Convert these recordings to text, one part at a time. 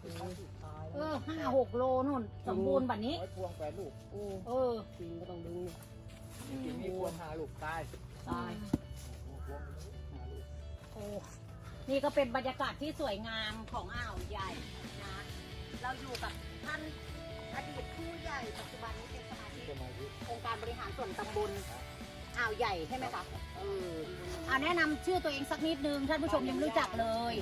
เป็นครั้งสุดท้ายเออห้าหกโลนู่น สมบูรณ์แบบนี้ ร้อยพวงแปดลูกโอ้เออ จริงก็ต้องดึงจริงๆมีพวงห้าลูกตายตายพวงห้าลูกโอ้นี่ก็เป็นบรรยากาศที่สวยงามของอ่าวใหญ่นะ เราอยู่กับท่านอดีตผู้ใหญ่ปัจจุบันนี้เป็นสมาชิกสมาธิองค์การบริหารส่วนตำบล อ่าวใหญ่ใช่ไหมคะเอออ่าแนะนำชื่อตัวเองสักนิดนึงท่านผู้ชมยังไม่รู้จักเลย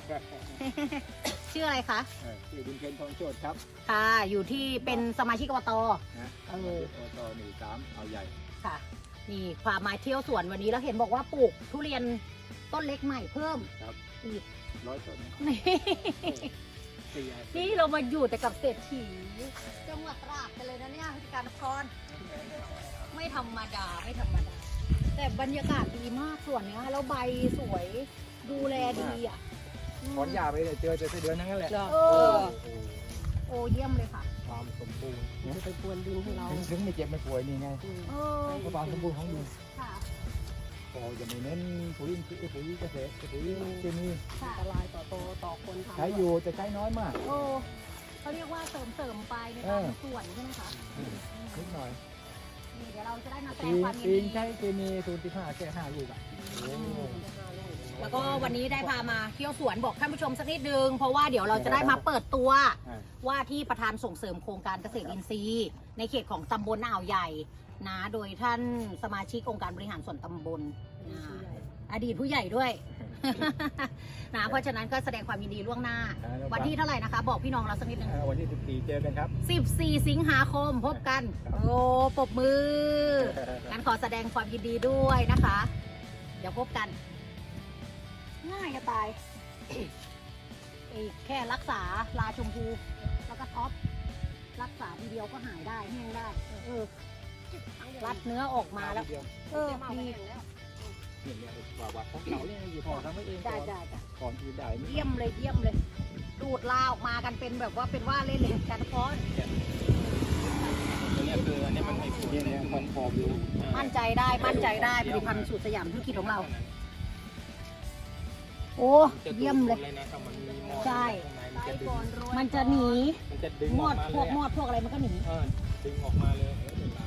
ชื่ออะไรคะ เออชื่อบุญเพ็ญทองโชดครับค่ะ อยู่ที่เป็นสมาชิกอบต นะเออ โอตหนึ่งสามเอาใหญ่ค่ะ นี่พามาเที่ยวสวนวันนี้แล้วเห็นบอกว่าปลูกทุเรียนต้นเล็กใหม่เพิ่มครับอีกร้อยต้นนี่สี่อันนี่เรามาอยู่แต่กับเศรษฐีจังหวัดตราดกันเลยนะเนี่ยพิการนคร ไม่ธรรมดาไม่ธรรมดา แต่บรรยากาศดีมากส่วนเนี้ยแล้วใบสวยดูแลดีอะถอนหญ้าไปเลยเจอเจอไส้เดือนนั่นแหละ เออ โอ้เยี่ยมเลยค่ะ ความสมบูรณ์จะไปพรวนดินให้เราถึงถึงไม่เจ็บไม่ป่วยนี่ไงอืมเออเพราะความสมบูรณ์ของดินค่ะพอจะไม่เน้นปุ๋ยอินทรีย์ปุ๋ยเกษตรปุ๋ยเคมีค่ะอันตรายต่อโตวต่อคนทำใช้อยู่แต่ใช้น้อยมาก โอ้เขาเรียกว่าเสริมเสริมๆไปในเอการอส่วนใช่ไหมคะนิดหน่อยนี่ เดี๋ยวเราจะได้มาแสดปีงนความยินปีนดีใช้เคมีศูนย์ที่ห้าแค่ห้าลูกอะโอ้แล้วก็วันนี้ได้พามาเที่ยวสวนบอกท่านผู้ชมสักนิดนึง เพราะว่าเดี๋ยวเราจะได้มาเปิดตัว อ่าว่าที่ประธานส่งเสริมโครงการเกษตรอินทรีย์ ในเขตของตำบลอ่าวใหญ่นะ โดยท่านสมาชิกองค์การบริหารส่วนตำบลนะอดีตผู้ใหญ่ด้วย นะเพราะฉะนั้นก็แสดงความยินดีล่วงหน้าวันที่เท่าไหร่นะคะ บอกพี่น้องเราสักนิดนึงอ่าวันที่สิบสี่เจอกันครับ 14 สิงหาคมพบกัน ครับ โอ้ปรบมืองั้นขอแสดงความยินดีด้วยนะคะ เดี๋ยวพบกัน ง่ายจะตายอีกแค่รักษาลาชมพู แล้วก็ท็อป รักษาทีเดียวก็หายได้แห้งได้ เออรัดเนื้อออกมาแล้วเดียวเออมี เนี่ยเนี่ยว่าว่าของเขาเนี่ยอยู่พอทำไม่เองก่ได้อนได้ได้ก่อนอื่นได้นี่เยี่ยมเลยเยี่ยมเลย ดูดลาออกมากันเป็นแบบว่าเป็นว่าเล่นเลยกันพอนตัวเนี้ยคืออันนี้มันไม่ฟูเนี่ยเนี่ยมันพออยู่มั่นใจได้มั่นใจได้ผลิตภัณฑ์สูตรสยามธุรกิจของเรา โอ้เยี่ยมเลย นะถ้ามันมีมอดใช่ข้างในมันจะดึงมันจะหนีมันจะดึงมอออดกมาพเลวกยมอดพวกอะไรมันก็หนี เออดึงออกมาเลยหมดไป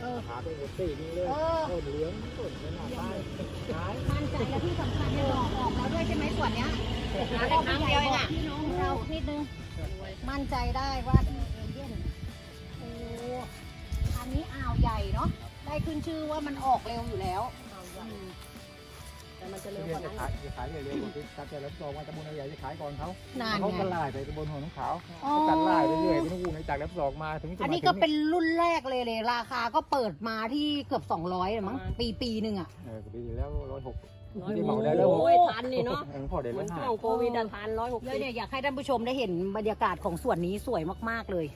เออหาไปหมดตีนี่เลยเออต้นเหลืองต้นขนาดได้ขายมั่นใจและที่สำคัญเนี่ยดอกออกแล้วด้วยใช่ไหมส่วนเนี้ยแล้วก็พี่ใหญ่บอกพี่น้องเรานิดนึงมั่นใจได้ว่าที่เอเย่นโอ้อันนี้อ่าวใหญ่เนาะได้ขึ้นชื่อว่ามันออกเร็วอยู่แล้วอืมแต่มัน จะเรีเร็ยวกจะว่านั้น ขายจะขายเร็วๆกว่าที่การแต่ละตัวว่าตะบนใหญ่จะขายก่อนเขานานเขาไงก็ไล่ไปตะบนหัวน้องขาวอ๋อเขากันไล่ไปเรื่อยๆเป็นวูในจากแลบสองมาถึงจะอันมานี้ถึงก็เป็นรุ่นแรกเลยเลย ราคาก็เปิดมาที่เกือบ 200เลยมั้งปีปีหนึ่งอะ เออปีแล้วร้อยหกร้อยที่โเหมาได้แล้วอ้ยทันนี่เนาะเออพอเด็ดเหมืแล้อนวห้าช่วงโควิดอะทันร้อยหกเลสิยบเนี่ยอยากให้ท่านผู้ชมได้เห็นบรรยากาศของสวนนี้สวยมากๆเลย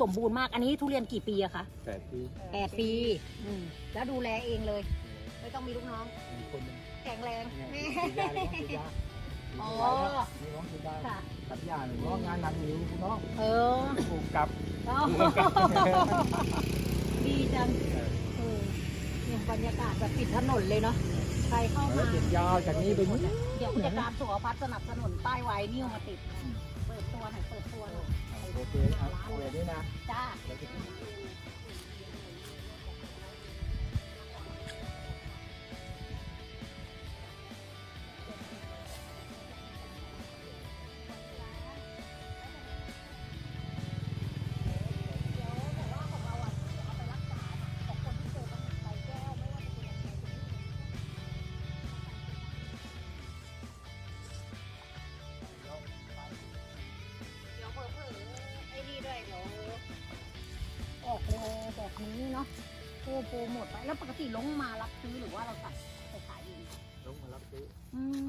สมบูรณ์มากอันนี้ทุเรียนกี่ปีอะคะแปดปี แปดปีอืมแล้วดูแลเองเลย ไม่ต้องมีลูกน้อง มีคนหนึงแข็งแรงเนี่ยฉีดยาเลยต้องฉีดยาอ๋อมีน้องฉีดยาค่ะ ตัดยาหนึ่งน้องงานหนักอยู่คุณน้องเออปลูกกับอ๋อดีจังเออเนี่ยบรรยากาศแบบปิดถนนเลยเนาะใครเข้าแล้วมาติดยาวจากนี้ไปนู้นเดี๋ยวผู้จัดการสุขภัทรสนับสนุนป้ายไว้นิ้วมาติด เปิดตัวหน่อยเปิดตัวหน่อยโอเคเอาเอาแบบนี้นะจ้าเแบบนี้เนาะโปรโปรหมดไปแล้วปกติลงมารับซื้อหรือว่าเราตัดไปขายเอง ลงมารับซื้อ อืม